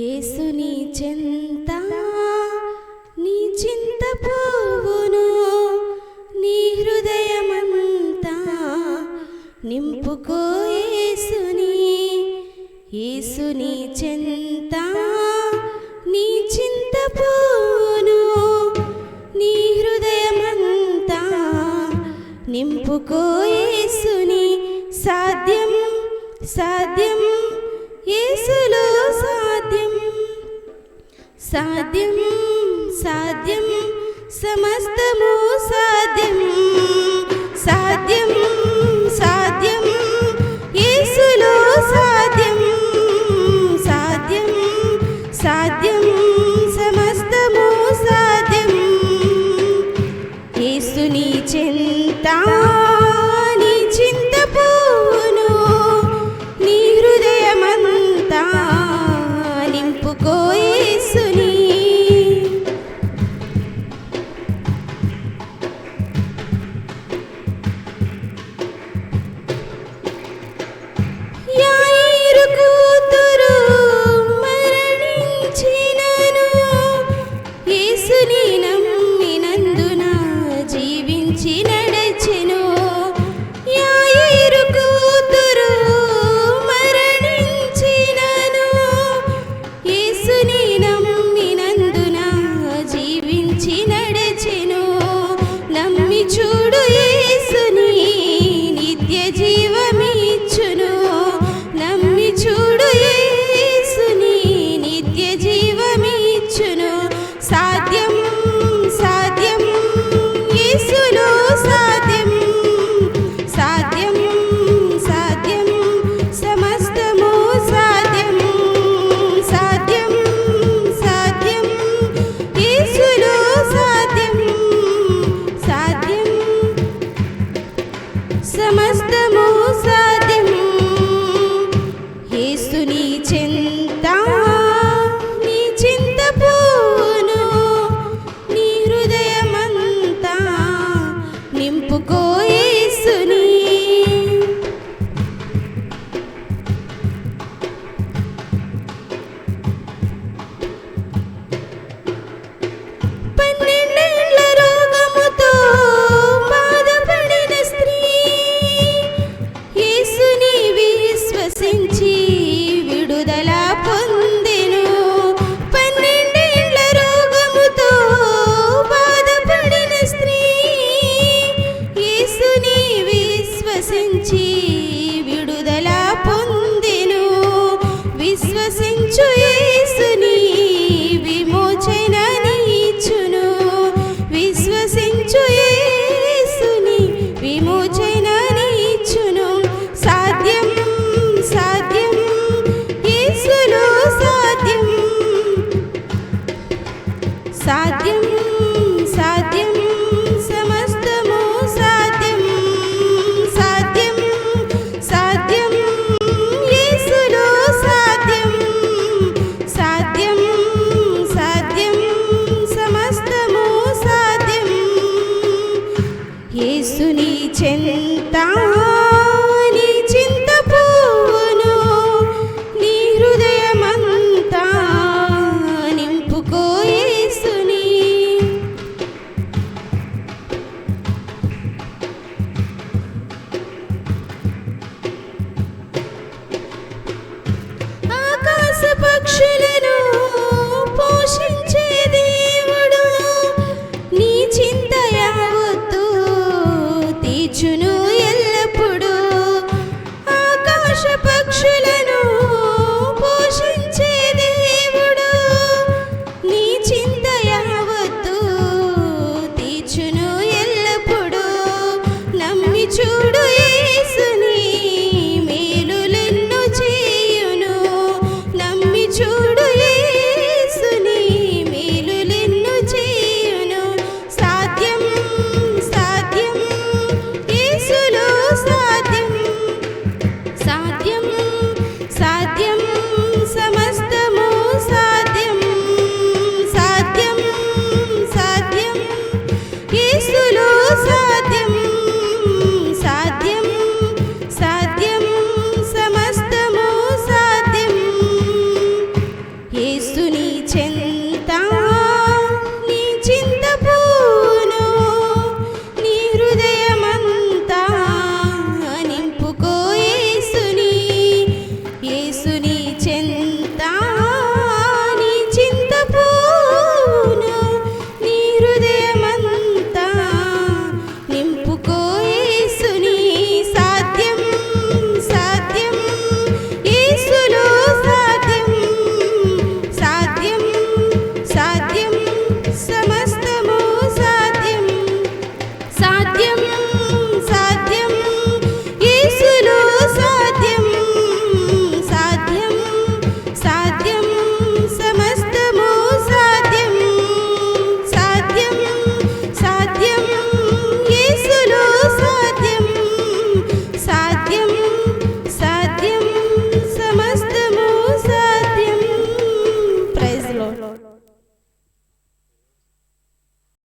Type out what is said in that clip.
యేసుని చింత నీ చింత పోవును నీ హృదయమంతా నింపుకో యేసుని. యేసుని చింత నీ చింత పోవును నీ హృదయమంతా నింపుకో యేసుని. సాధ్యం సాధ్యం యేసులో साध्यम साध्यम समस्तमो साध्यम साध्यम జీవమిచ్చును. నమ్మి నిత్య జీవమిచ్చును. సాధ్యం సాధ్యం యేసును চিন্তা to